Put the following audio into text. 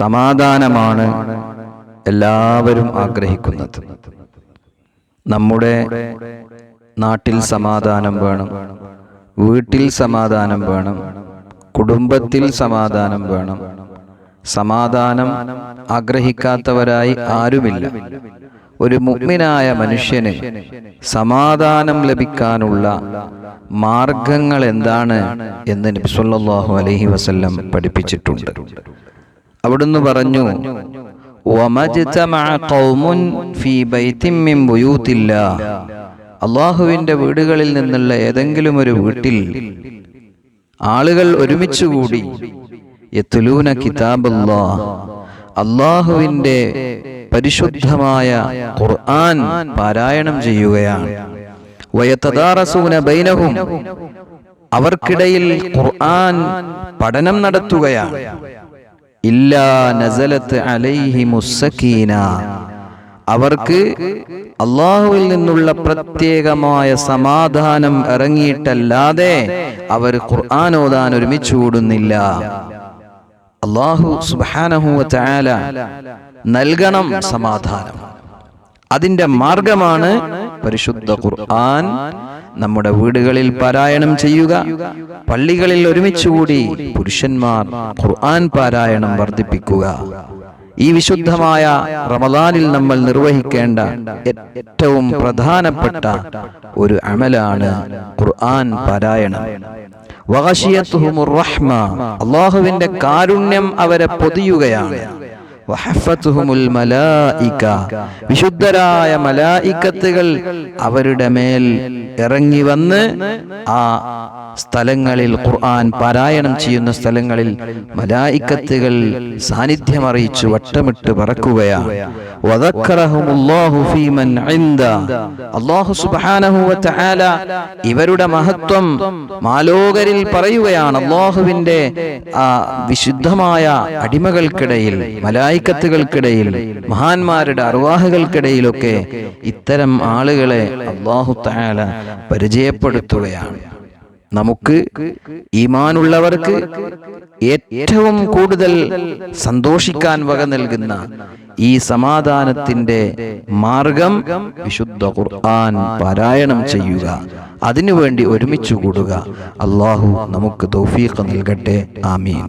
സമാധാനമാണ് എല്ലാവരും ആഗ്രഹിക്കുന്നത്. നമ്മുടെ നാട്ടിൽ സമാധാനം വേണം വീട്ടിൽ സമാധാനം വേണം കുടുംബത്തിൽ സമാധാനം വേണം. സമാധാനം ആഗ്രഹിക്കാത്തവരായി ആരുമില്ല. ഒരു മുഗ്മിനായ മനുഷ്യന് സമാധാനം ലഭിക്കാനുള്ള മാർഗങ്ങൾ എന്താണ് എന്ന് നബി അലഹി അലൈഹി വസല്ലം പഠിപ്പിച്ചിട്ടുണ്ട്. അവിടുന്ന് പറഞ്ഞു. അള്ളാഹുവിന്റെ വീടുകളിൽ നിന്നുള്ള ഏതെങ്കിലും ഒരു വീട്ടിൽ ആളുകൾ ഒരുമിച്ചുകൂടി എത്തുലൂന കിതാബല്ലാ. അള്ളാഹുവിന്റെ പരിശുദ്ധമായ ഖുർആൻ പാരായണം ചെയ്യുകയാണ്. ബൈനഹും. അവർക്കിടയിൽ ഖുർആൻ പഠനം നടത്തുകയാണ്. ഇല്ലാ അലൈഹി അവർക്ക് അള്ളാഹുവിൽ നിന്നുള്ള പ്രത്യേകമായ സമാധാനം ഇറങ്ങിയിട്ടല്ലാതെ അവർ ഖുർആൻ ഓതാൻ ഒരുമിച്ച് കൂടുന്നില്ല. അള്ളാഹു സുബാനഹുവ നൽകണം സമാധാനം. അതിന്റെ മാർഗമാണ് പരിശുദ്ധ ഖുർആൻ നമ്മുടെ വീടുകളിൽ പാരായണം ചെയ്യുക പള്ളികളിൽ ഒരുമിച്ചുകൂടി പുരുഷന്മാർ ഖുർആൻ പാരായണം വർദ്ധിപ്പിക്കുക. ഈ വിശുദ്ധമായ റമദാനിൽ നമ്മൾ നിർവഹിക്കേണ്ട ഏറ്റവും പ്രധാനപ്പെട്ട ഒരു അമലാണ് ഖുർആൻ പാരായണം. അള്ളാഹുവിന്റെ കാരുണ്യം അവരെ പൊതിയുകയാണ്. വിശുദ്ധരായ മലായിക്കത്തുകൾ അവരുടെ മേൽ ഇറങ്ങി വന്ന് ആ സ്ഥലങ്ങളിൽ ഖുർആൻ പാരായണം ചെയ്യുന്ന സ്ഥലങ്ങളിൽ മലായിക്കത്തുകൾ സാന്നിധ്യം അറിയിച്ചു വട്ടമിട്ട് പറക്കുകയാണ്. ഇവരുടെ മഹത്വം മാലോകരിൽ പറയുകയാണ്. അള്ളാഹുവിന്റെ ആ വിശുദ്ധമായ അടിമകൾക്കിടയിൽ മലായിക്കത്തുകൾക്കിടയിൽ മഹാന്മാരുടെ അർവാഹുകൾക്കിടയിലൊക്കെ ഇത്തരം ആളുകളെ അള്ളാഹു തആല പരിചയപ്പെടുത്തുകയാണ്. നമുക്ക് ഈമാനുള്ളവർക്ക് ഏറ്റവും കൂടുതൽ സന്തോഷിക്കാൻ വക നൽകുന്ന ഈ സമാധാനത്തിന്റെ മാർഗം വിശുദ്ധ ഖുർആൻ പാരായണം ചെയ്യുക. അതിനുവേണ്ടി ഒരുമിച്ച് കൂടുക. അള്ളാഹു നമുക്ക് തൗഫീഖ് നൽകട്ടെ. ആമീൻ.